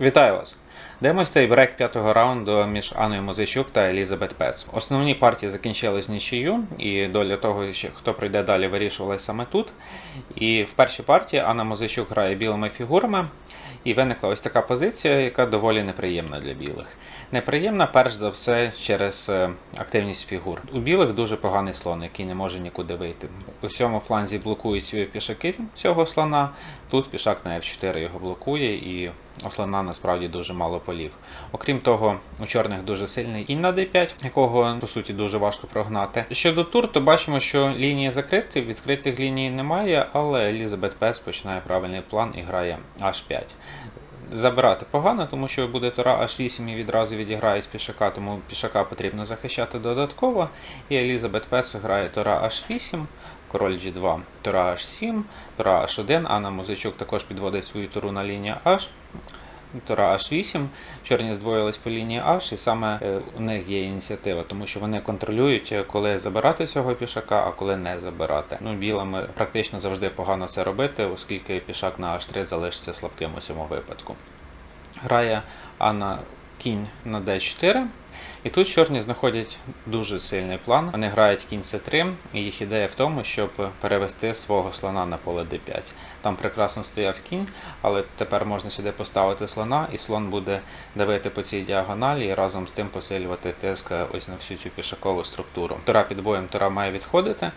Вітаю вас! Дивимось брек п'ятого раунду між Анною Музичук та Елізабет Пец. Основні партії закінчились нічию, і доля того, хто прийде далі, вирішувалася саме тут. І в першій партії Анна Музичук грає білими фігурами, і виникла ось така позиція, яка доволі неприємна для білих. Неприємна, перш за все, через е, активність фігур. У білих дуже поганий слон, який не може нікуди вийти. У цьому фланзі блокують пішаки цього слона. Тут пішак на F4 його блокує, і у слона насправді дуже мало полів. Окрім того, у чорних дуже сильний кінь на D5, якого по суті дуже важко прогнати. Щодо тур, то бачимо, що лінії закриті, відкритих ліній немає, але Елізабет Пес починає правильний план і грає H5. Забирати погано, тому що буде тура H8 і відразу відіграють пішака, тому пішака потрібно захищати додатково. І Елізабет Пес грає тура H8, король G2, тура H7, тура H1, Анна Музичук також підводить свою туру на лінію H. Тура H8, чорні здвоїлись по лінії H, і саме е, у них є ініціатива, тому що вони контролюють, е, коли забирати цього пішака, а коли не забирати. Ну, білими практично завжди погано це робити, оскільки пішак на H3 залишиться слабким у цьому випадку. Грає Анна кінь на D4. І тут чорні знаходять дуже сильний план. Вони грають кінь c3, і їх ідея в тому, щоб перевести свого слона на поле d5. Там прекрасно стояв кінь, але тепер можна сюди поставити слона, і слон буде давити по цій діагоналі і разом з тим посилювати тиск ось на всю цю пішакову структуру. Тура під боєм тура має відходити.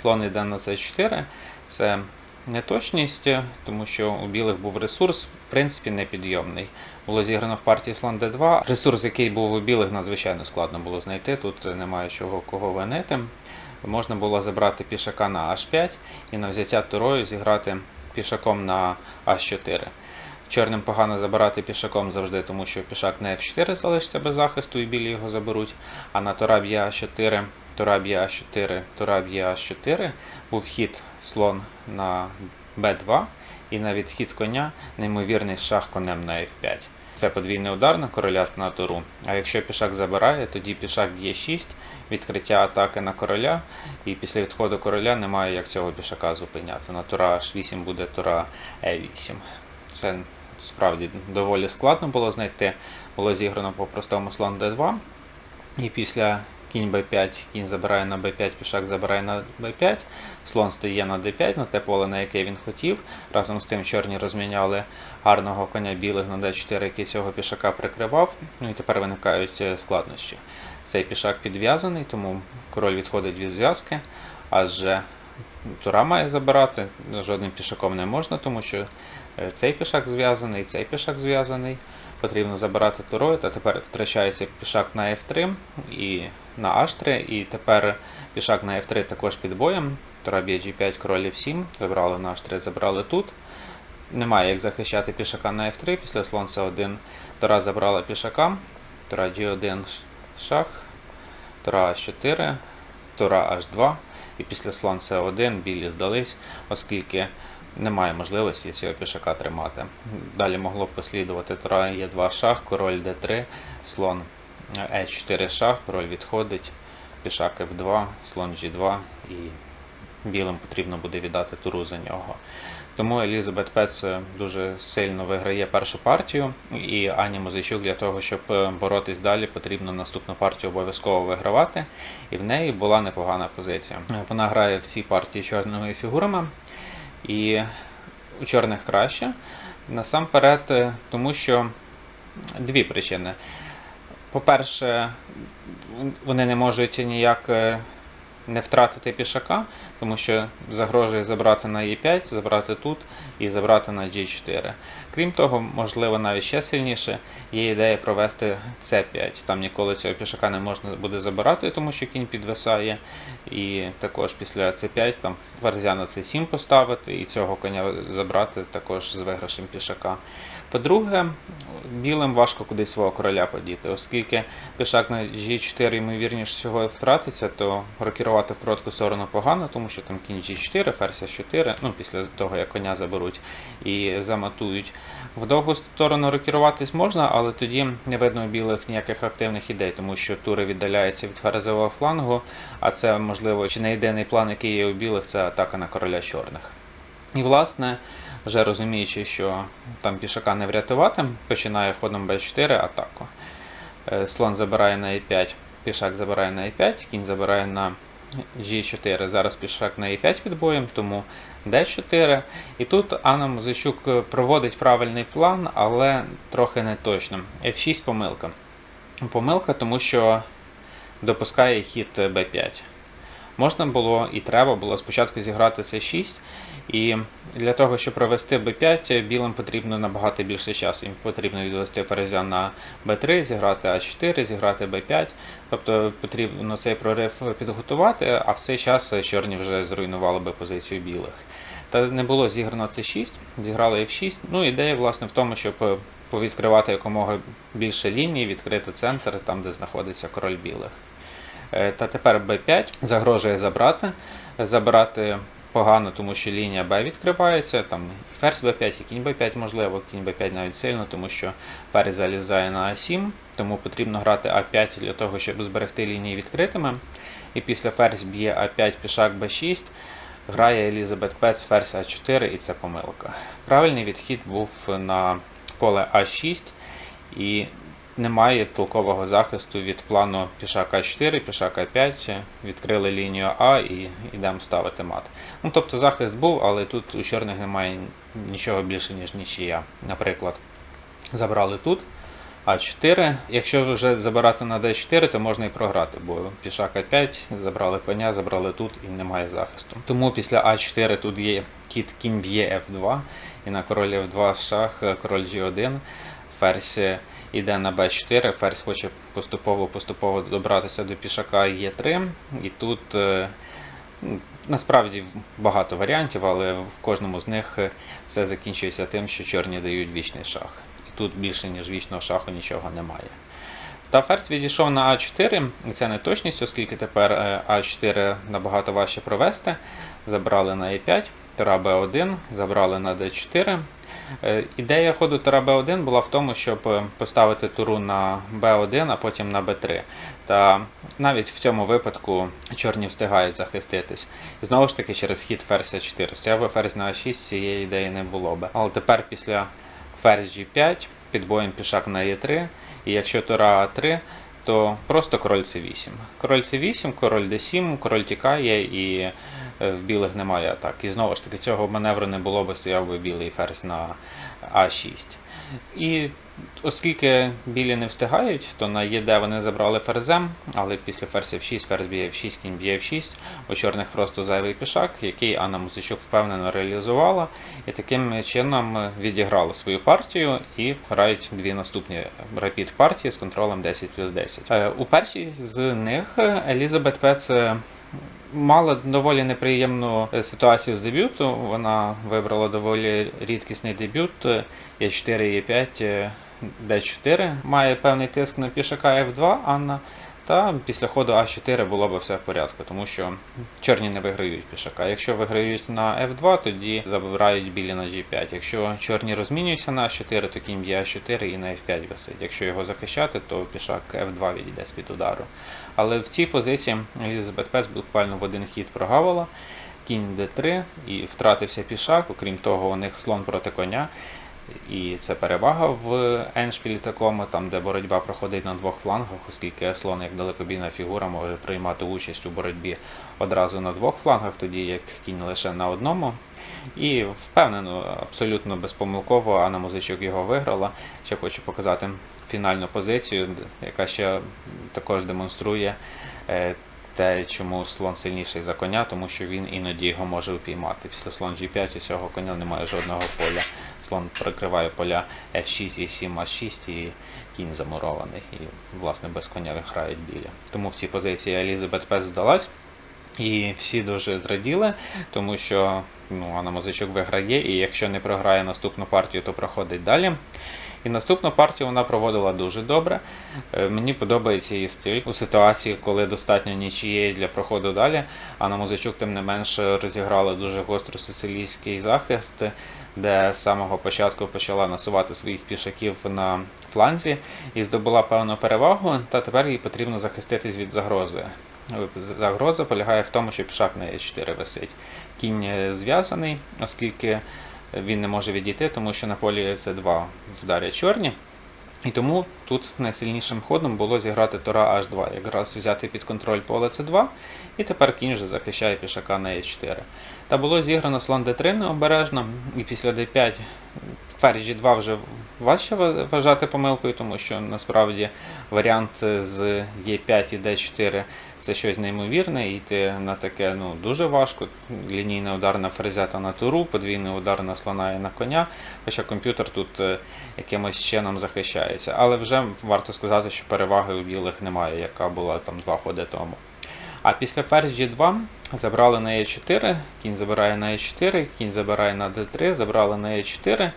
Слон йде на c4. Це неточність, тому що у білих був ресурс, в принципі, непідйомний. Було зіграно в партії слон d2. Ресурс, який був у білих, надзвичайно складно було знайти. Тут немає чого кого винити. Можна було забрати пішака на h5 і на взяття турою зіграти пішаком на h4. Чорним погано забирати пішаком завжди, тому що пішак на f4 залишиться без захисту і білі його заберуть. А на тура б'є a4, тура б'є a4, тура б'є a4 був хід слон на b2 і на відхід коня неймовірний шах конем на f5. Це подвійний удар на короля та на туру. А якщо пішак забирає, тоді пішак б'є 6, відкриття атаки на короля, і після відходу короля немає як цього пішака зупиняти. На тура h8 буде тура e8. Це справді доволі складно було знайти. Було зіграно по простому слон d2. І після кінь b5, кінь забирає на b5, пішак забирає на b5, слон стає на d5, на те поле, на яке він хотів. Разом з тим чорні розміняли гарного коня білих на d4, який цього пішака прикривав. Ну і тепер виникають е, складнощі. Цей пішак підв'язаний, тому король відходить від зв'язки, адже тура має забирати, жодним пішаком не можна, тому що е, цей пішак зв'язаний, цей пішак зв'язаний. Потрібно забирати турою, та тепер втрачається пішак на F3 і на H3, і тепер пішак на F3 також під боєм. Тура б'є G5, король F7, забрали на H3, забрали тут. Немає як захищати пішака на F3, після слон C1 Тура забрала пішака, Тура G1 шах, Тура H4, Тура H2, і після слон C1 білі здались, оскільки немає можливості цього пішака тримати. Далі могло б послідувати Тура Е2 шах, король d3, слон Е4 шах, король відходить, пішак F2, слон G2 і білим потрібно буде віддати туру за нього. Тому Елізабет Пец дуже сильно виграє першу партію, і Ані Музичук для того, щоб боротись далі, потрібно наступну партію обов'язково вигравати. І в неї була непогана позиція. Вона грає всі партії чорними фігурами, і у чорних краще. Насамперед, е, тому що дві причини. По-перше, вони не можуть ніяк е, не втратити пішака, тому що загрожує забрати на Е5, забрати тут і забрати на G4. Крім того, можливо, навіть ще сильніше є ідея провести С5. Там ніколи цього пішака не можна буде забирати, тому що кінь підвисає. І також після С5 там ферзя на С7 поставити і цього коня забрати також з виграшем пішака. По-друге, білим важко кудись свого короля подіти, оскільки пішак на G4 ймовірніше всього втратиться, то рокірувати в коротку сторону погано, тому що там кінь G4, ферзь 4, ну після того як коня заберуть і заматують. В довгу сторону рокіруватись можна, але тоді не видно у білих ніяких активних ідей, тому що тури віддаляються від ферзового флангу, а це можливо чи не єдиний план, який є у білих, це атака на короля чорних. І власне вже розуміючи, що там пішака не врятувати, починає ходом b4 атаку. Е, Слон забирає на e5, пішак забирає на e5, кінь забирає на g4. Зараз пішак на e5 під боєм, тому d4. І тут Анна Музичук е, проводить правильний план, але трохи не точно. F6 помилка. Помилка, тому що допускає хід b5. Можна було і треба було спочатку зіграти c6, і для того, щоб провести b5, білим потрібно набагато більше часу. Їм потрібно відвести ферзя на b3, зіграти a4, зіграти b5. Тобто потрібно цей прорив підготувати, а в цей час чорні вже зруйнували би позицію білих. Та не було зіграно c6, зіграли f6. Ну, ідея, власне, в тому, щоб повідкривати якомога більше ліній, відкрити центр, там, де знаходиться король білих. Е, Та тепер b5 загрожує забрати. Забирати погано, тому що лінія b відкривається, там ферзь b5, і кінь b5 можливо, кінь b5 навіть сильно, тому що ферзь залізає на a7, тому потрібно грати a5 для того, щоб зберегти лінії відкритими. І після ферзь б'є a5, пішак b6, грає Елізабет Пец ферзь а4 і це помилка. Правильний відхід був на поле а6 і немає толкового захисту від плану пішак А4, пішак А5, відкрили лінію А і йдемо ставити мат. Ну, тобто захист був, але тут у чорних немає нічого більше, ніж нічия. Наприклад, забрали тут А4. Якщо вже забирати на Д4, то можна і програти, бо пішак А5, забрали коня, забрали тут і немає захисту. Тому після А4 тут є кіт кінь б'є F2, і на король F2 шах, король G1, ферзь іде на b4, ферзь хоче поступово-поступово добратися до пішака Е3. І тут е, насправді багато варіантів, але в кожному з них все закінчується тим, що чорні дають вічний шах. І тут більше, ніж вічного шаху, нічого немає. Та ферзь відійшов на А4, і це не точність, оскільки тепер е, А4 набагато важче провести. Забрали на Е5, Тора Б1, забрали на Д4. Е, Ідея ходу Тора Б1 була в тому, щоб е, поставити туру на Б1, а потім на Б3. Та навіть в цьому випадку чорні встигають захиститись. І знову ж таки, через хід ферзь А4. Стояв би ферзь на А6, цієї ідеї не було би. Але тепер після ферзь G5, під боєм пішак на Е3, і якщо Тора А3, то просто король С8. Король С8, король d7, король тікає і е, в білих немає атак. І знову ж таки, цього маневру не було бо стояв би білий ферзь на А6. І оскільки білі не встигають, то на ЄД вони забрали ферзем, але після ферзь F6, ферзь б'є F6, кінь б'є F6, у чорних просто зайвий пішак, який Анна Музичук впевнено реалізувала, і таким чином відіграла свою партію і грають дві наступні рапід партії з контролем 10 плюс 10. Е, У першій з них Елізабет Пец е, мала доволі неприємну е, ситуацію з дебюту. Вона вибрала доволі рідкісний дебют Е4 Е5 Д4. Має певний тиск на пішака F2 Анна. Та після ходу А4 було б все в порядку, тому що чорні не виграють пішака. Якщо виграють на F2, тоді забирають білі на G5. Якщо чорні розмінюються на А4, то кінь б'є А4 і на F5 висить. Якщо його захищати, то пішак F2 відійде з-під удару. Але в цій позиції Елізабет Пес буквально в один хід прогавила. Кінь D3 і втратився пішак, окрім того, у них слон проти коня. І це перевага в еншпілі такому, там де боротьба проходить на двох флангах, оскільки слон як далекобійна фігура може приймати участь у боротьбі одразу на двох флангах, тоді як кінь лише на одному. І впевнено, абсолютно безпомилково Анна Музичук його виграла. Ще хочу показати фінальну позицію, яка ще також демонструє е, те, чому слон сильніший за коня, тому що він іноді його може упіймати. Після слон G5 у цього коня немає жодного поля. Слон прикриває поля F6 E7, А6 і кінь замурований. І, власне, без коня грають білі. Тому в цій позиції Елізабет Пес здалась. І всі дуже зраділи, тому що ну, Анна Музичук виграє, і якщо не програє наступну партію, то проходить далі. І наступну партію вона проводила дуже добре. Е, Мені подобається її стиль у ситуації, коли достатньо нічієї для проходу далі. Анна Музичук, тим не менше, розіграла дуже гостро сицилійський захист, де з самого початку почала насувати своїх пішаків на фланзі і здобула певну перевагу, та тепер їй потрібно захиститись від загрози. Загроза полягає в тому, що пішак на Е4 висить. Кінь е, зв'язаний, оскільки він не може відійти, тому що на полі С2 вдарять чорні. І тому тут найсильнішим ходом було зіграти Тора H2, якраз взяти під контроль поле С2, і тепер кінь вже захищає пішака на Е4. Та було зіграно слон d3 необережно, і після d5 ферзь G2 вже важче вважати помилкою, тому що насправді варіант з Е5 і d4 це щось неймовірне, і йти на таке ну, дуже важко. Лінійний удар на ферзя на туру, подвійний удар на слона і на коня, хоча комп'ютер тут е, якимось чином захищається. Але вже варто сказати, що переваги у білих немає, яка була там два ходи тому. А після ферзь G2 забрали на E4, кінь забирає на E4, кінь забирає на D3, забрали на E4,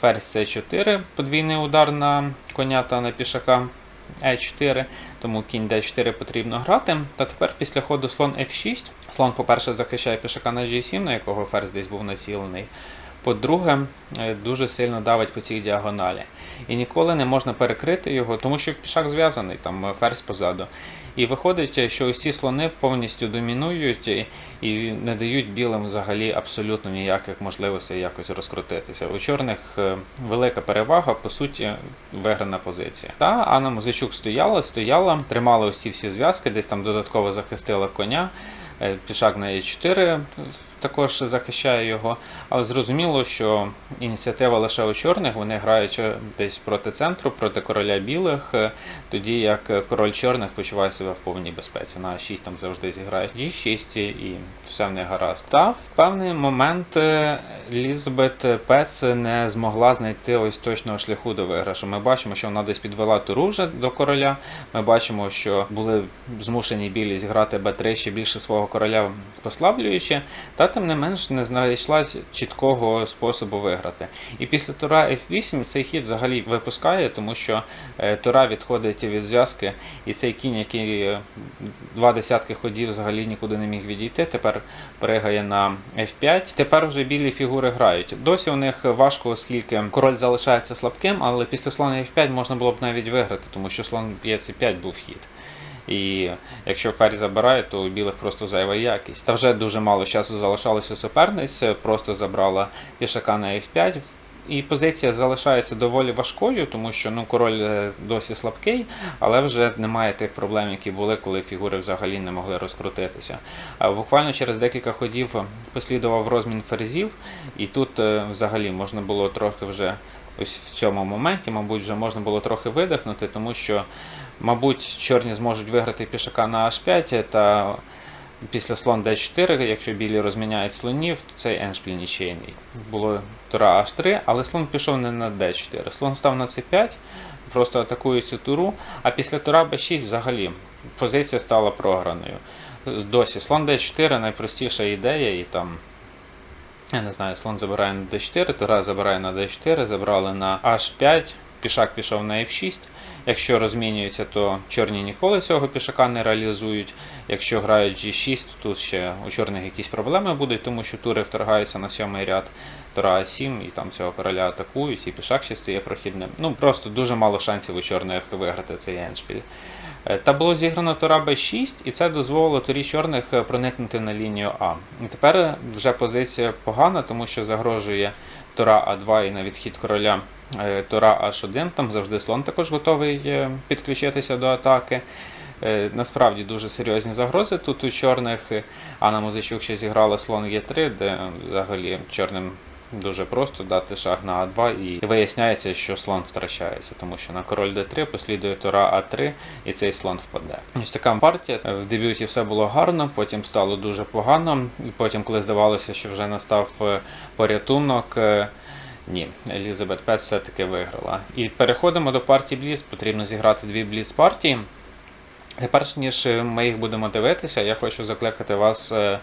ферзь C4, подвійний удар на коня та на пішака E4, тому кінь D4 потрібно грати. Та тепер після ходу слон F6, слон, по-перше, захищає пішака на G7, на якого ферзь десь був націлений. По-друге, е, дуже сильно давить по цій діагоналі. І ніколи не можна перекрити його, тому що пішак зв'язаний, там е, ферзь позаду. І виходить, е, що ці слони повністю домінують і- і не дають білим взагалі абсолютно ніяких можливостей якось розкрутитися. У чорних е, велика перевага, по суті, виграна позиція. Та Анна Музичук стояла, стояла, тримала ці всі зв'язки, десь там додатково захистила коня. Е, Пішак на Е4 також захищає його, але зрозуміло, що ініціатива лише у чорних, вони грають е, десь проти центру, проти короля білих, е, тоді як король чорних почуває себе в повній безпеці. На 6 там завжди зіграють G6 і все в них гаразд. Та в певний момент е, Лізбет Пец не змогла знайти ось точного шляху до виграшу. Ми бачимо, що вона десь підвела туру вже до короля. Ми бачимо, що були змушені білі зіграти Б3 ще більше свого короля послаблюючи, та тим не менш не знайшла чіткого способу виграти. І після тура F8 цей хід взагалі випускає, тому що е, тура відходить від зв'язки, і цей кінь, який е, два десятки ходів взагалі нікуди не міг відійти, тепер пригає на F5. Тепер вже білі фігури грають. Досі у них важко, оскільки король залишається слабким, але після слона F5 можна було б навіть виграти, тому що слон б'є C5 був хід. І якщо ферзь забирає, то у білих просто зайва якість. Та вже дуже мало часу залишалося суперниць, просто забрала пішака на F5. І позиція залишається доволі важкою, тому що ну, король е, досі слабкий, але вже немає тих проблем, які були, коли фігури взагалі не могли розкрутитися. Буквально через декілька ходів послідував розмін ферзів, і тут е, взагалі можна було трохи вже ось в цьому моменті, мабуть, вже можна було трохи видихнути, тому що, мабуть, чорні зможуть виграти пішака на H5 та після слон d4, якщо білі розміняють слонів, то цей еншпіль нічийний. Було тура h3, але слон пішов не на d4. Слон став на c5, просто атакує цю туру, а після тура b6 взагалі позиція стала програною. Досі слон d4 найпростіша ідея, і там, я не знаю, слон забирає на d4, тура забирає на d4, забрали на h5, пішак пішов на f6. Якщо розмінюється, то чорні ніколи цього пішака не реалізують. Якщо грають G6, то тут ще у чорних якісь проблеми будуть, тому що тури вторгаються на сьомий ряд Тура А7 і там цього короля атакують, і пішак ще стає прохідним. Ну просто дуже мало шансів у чорних виграти цей еншпіль. Е, Та було зіграно Тура Б6, і це дозволило турі чорних е, проникнути на лінію А. І тепер вже позиція погана, тому що загрожує Тура А2 і на відхід короля е, Тура H1. Там завжди слон також готовий е, підключитися до атаки. Е, Насправді дуже серйозні загрози тут у чорних. Е, Анна Музичук ще зіграла слон Е3, де взагалі чорним дуже просто дати шаг на А2 і виясняється, що слон втрачається, тому що на король Д3 послідує тура А3 і цей слон впаде. Ось така партія. В дебюті все було гарно, потім стало дуже погано, і потім, коли здавалося, що вже настав порятунок. Е, ні, Елізабет Пет все-таки виграла. І переходимо до партії Бліц. Потрібно зіграти дві Бліц партії. Та перш ніж ми їх будемо дивитися, я хочу закликати вас е,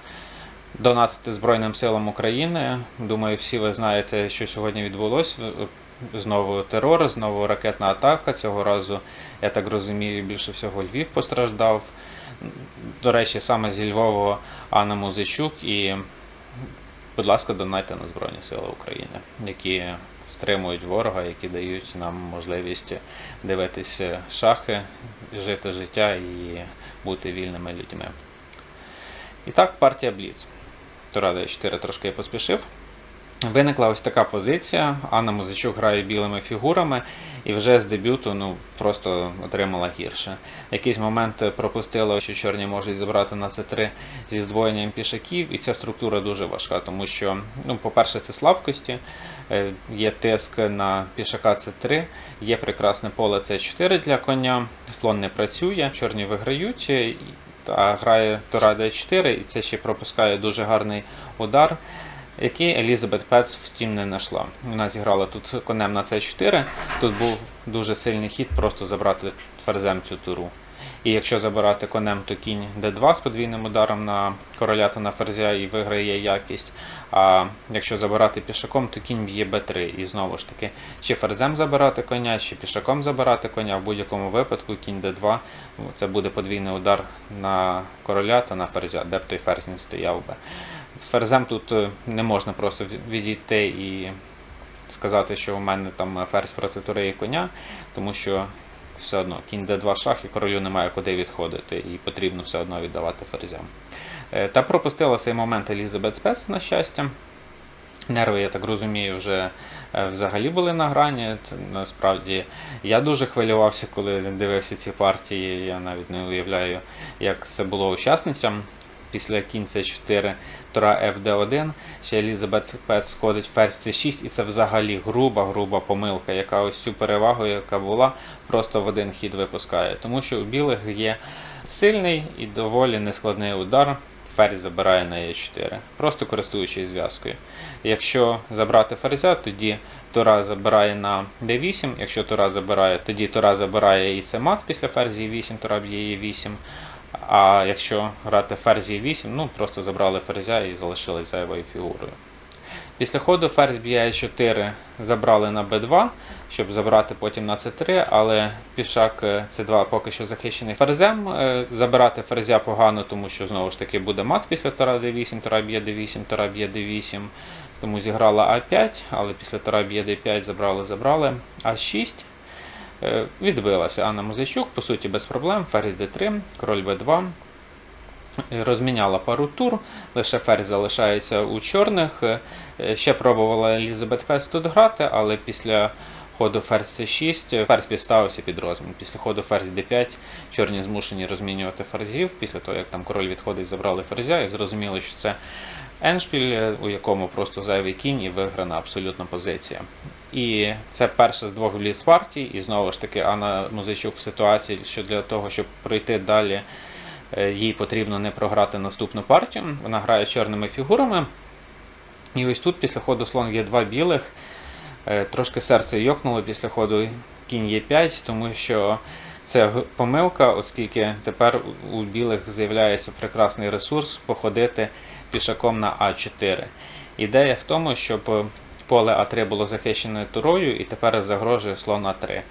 донатити Збройним силам України. Думаю, всі ви знаєте, що сьогодні відбулося. Знову терор, знову ракетна атака. Цього разу, я так розумію, більше всього Львів постраждав. До речі, саме зі Львова Анна Музичук і, будь ласка, донайте на Збройні Сили України, які стримують ворога, які дають нам можливість дивитися шахи, жити життя і бути вільними людьми. І так, партія Бліц. Тура D4 трошки поспішив. Виникла ось така позиція. Анна Музичук грає білими фігурами і вже з дебюту ну, просто отримала гірше. Якийсь момент пропустила, що чорні можуть забрати на С3 зі здвоєнням пішаків, і ця структура дуже важка, тому що, ну, по-перше, це слабкості. Е, Є тиск на пішака С3, є прекрасне поле С4 для коня, слон не працює, чорні виграють, е, а грає Тура Д4, і це ще пропускає дуже гарний удар який Елізабет Пец втім не знайшла. Вона зіграла тут конем на С4. Тут був дуже сильний хід просто забрати ферзем цю туру. І якщо забирати конем, то кінь Д2 з подвійним ударом на короля та на ферзя і виграє якість. А якщо забирати пішаком, то кінь б'є Б3. І знову ж таки, чи ферзем забирати коня, чи пішаком забирати коня, в будь-якому випадку кінь Д2 це буде подвійний удар на короля та на ферзя, де б той ферзь не стояв би. Ферзем тут е, не можна просто відійти і сказати, що у мене там ферзь проти тури коня, тому що все одно кінь d2 шах і королю немає куди відходити, і потрібно все одно віддавати ферзям. Е, Та пропустила цей момент Елізабет Спец, на щастя. Нерви, я так розумію, вже е, взагалі були на грані. Це, насправді я дуже хвилювався, коли дивився ці партії. Я навіть не уявляю, як це було учасницям. Після кінь С4, Тура FD1, ще Елізабет Пет сходить ферзь С6, і це взагалі груба, груба помилка, яка ось цю перевагу, яка була, просто в один хід випускає. Тому що у білих є сильний і доволі нескладний удар. Ферзь забирає на Е4, просто користуючись зв'язкою. Якщо забрати ферзя, тоді Тура забирає на d8. Якщо Тура забирає, тоді Тура забирає і це мат після ферзі 8, Тура б'є e8. А якщо грати ферзі 8, ну просто забрали ферзя і залишились зайвою фігурою. Після ходу ферзь б'є 4 забрали на b2, щоб забрати потім на c3, але пішак е, c2 поки що захищений ферзем. Е, Забирати ферзя погано, тому що знову ж таки буде мат після тура d8, тура б'є d8, тура б'є d8. Тому зіграла а5, але після тура б'є d5 забрали, забрали. А6 е, відбилася Анна Музичук, по суті, без проблем. Ферзь d3, король b2. Е, Розміняла пару тур, лише ферзь залишається у чорних. Е, Ще пробувала Елізабет Ферзь тут грати, але після ходу ферзь c6 ферзь підставився під розмін. Після ходу ферзь d5 чорні змушені розмінювати ферзів. Після того, як там король відходить, забрали ферзя і зрозуміли, що це еншпіль, е, у якому просто зайвий кінь і виграна абсолютно позиція. І це перша з двох вліз партій, і знову ж таки Анна Музичук в ситуації, що для того, щоб пройти далі, е, їй потрібно не програти наступну партію. Вона грає чорними фігурами. І ось тут після ходу слон є два білих. Е, Трошки серце йокнуло після ходу кінь є 5, тому що це помилка, оскільки тепер у- білих з'являється прекрасний ресурс походити пішаком на А4. Ідея в тому, щоб поле А3 було захищене турою і тепер загрожує слон А3.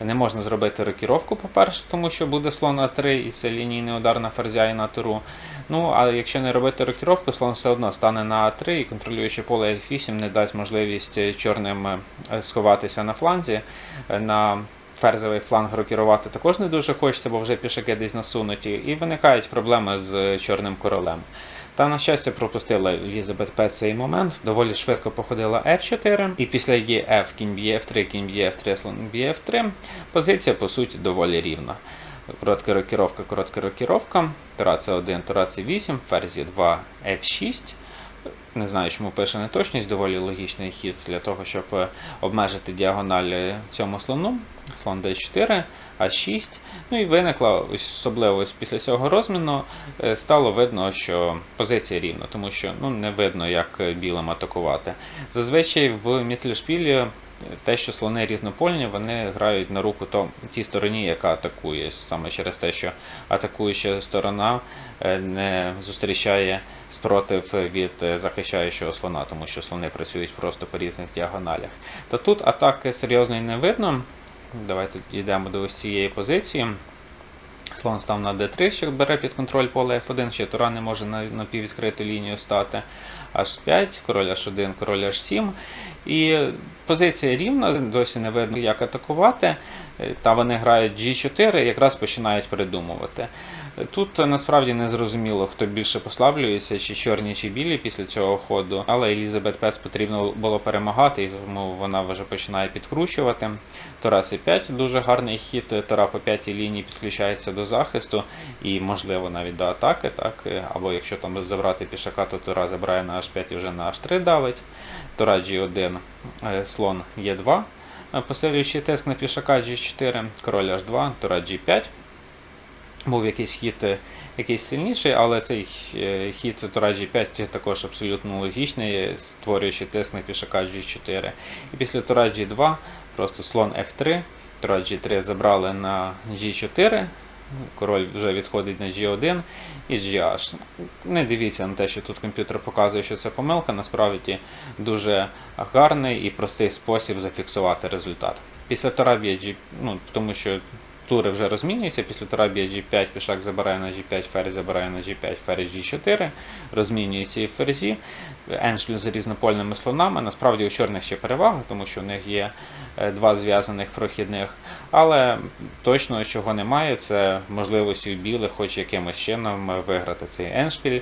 Не можна зробити рокіровку, по-перше, тому що буде слон А3 і це лінійний удар на ферзя і на туру. Ну, а якщо не робити рокіровку, слон все одно стане на А3 і контролюючи поле F8 не дасть можливість е, чорним е, сховатися на фланзі. Е, На ферзовий фланг рокірувати також не дуже хочеться, бо вже пішаки десь насунуті, і виникають проблеми з чорним королем. Та, на щастя, пропустила Елізабет П цей момент, доволі швидко походила F4, і після її F кінь б'є F3, кінь б'є F3, слон б'є F3. Позиція, по суті, доволі рівна. Коротка рокіровка, коротка рокіровка. Тура C1, Тура C8, ферзі 2, F6. Не знаю, чому пише неточність, доволі логічний хід для того, щоб обмежити діагональ цьому слону. Слон D4, А6. Ну і виникла особливо після цього розміну е, стало видно, що позиція рівна, тому що ну, не видно, як е, білим атакувати. Зазвичай в Мітлішпілі е, те, що слони різнопольні, вони грають на руку то, тій стороні, яка атакує, саме через те, що атакуюча сторона не зустрічає спротив від захищаючого слона, тому що слони працюють просто по різних діагоналях. То тут атаки серйозної не видно. Давайте йдемо до ось цієї позиції. Слон став на d3, що бере під контроль поле F1, ще Тура не може на напіввідкриту лінію стати. H5, король H1, король H7. І позиція рівна, досі не видно, як атакувати. е, та вони грають G4, і якраз починають придумувати. Тут насправді не зрозуміло, хто більше послаблюється, чи чорні, чи білі після цього ходу, але Елізабет Пец потрібно було перемагати, і тому вона вже починає підкручувати. Тора C5 дуже гарний хід, Тора по п'ятій лінії підключається до захисту і, можливо, навіть до атаки. Так? Або якщо там забрати пішака, то Тора забирає на H5 і вже на H3 давить. Тора G1, е, слон Е2. Е, Посилюючий тиск на пішака G4, король H2, Тора G5 був якийсь хід е, якийсь сильніший, але цей е, хід Тура G5 також абсолютно логічний, створюючи тиск на пішака G4. І після Тура G2 просто слон F3, Тура G3 забрали на G4. Король вже відходить на G1 і GH. Не дивіться на те, що тут комп'ютер показує, що це помилка. Насправді дуже гарний і простий спосіб зафіксувати результат. Після Тура ну, тому що тури вже розмінюються. Після тура б'є G5, пішак забирає на G5, ферзь забирає на G5, ферзь G4, розмінюються і ферзі. Еншлю з різнопольними слонами. Насправді у чорних ще перевага, тому що у них є е, два зв'язаних прохідних. Але точно чого немає, це можливості у білих хоч якимось чином виграти цей еншпіль.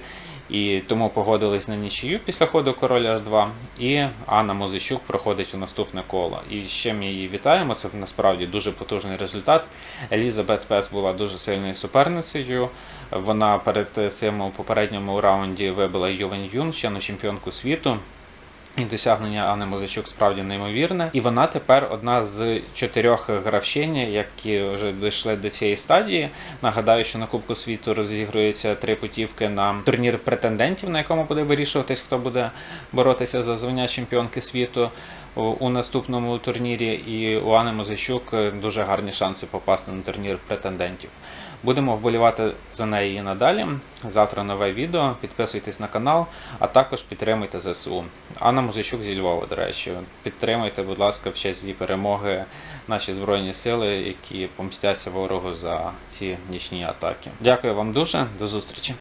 І тому погодились на нічию після ходу короля H2. І Анна Мозищук проходить у наступне коло. І ще ми її вітаємо. Це насправді дуже потужний результат. Елізабет Пес була дуже сильною суперницею. Вона перед цим у попередньому раунді вибила Ювен Юн, ще на чемпіонку світу. І досягнення Анни Музичук справді неймовірне. І вона тепер одна з чотирьох гравчинь, які вже дійшли до цієї стадії. Нагадаю, що на Кубку світу розігрується три путівки на турнір претендентів, на якому буде вирішуватись, хто буде боротися за звання чемпіонки світу у- наступному турнірі. І у Анни Музичук дуже гарні шанси попасти на турнір претендентів. Будемо вболівати за неї і надалі. Завтра нове відео. Підписуйтесь на канал, а також підтримуйте ЗСУ. Анна Музичук зі Львова, до речі. Підтримуйте, будь ласка, в честь її перемоги наші збройні сили, які помстяться ворогу за ці нічні атаки. Дякую вам дуже, до зустрічі.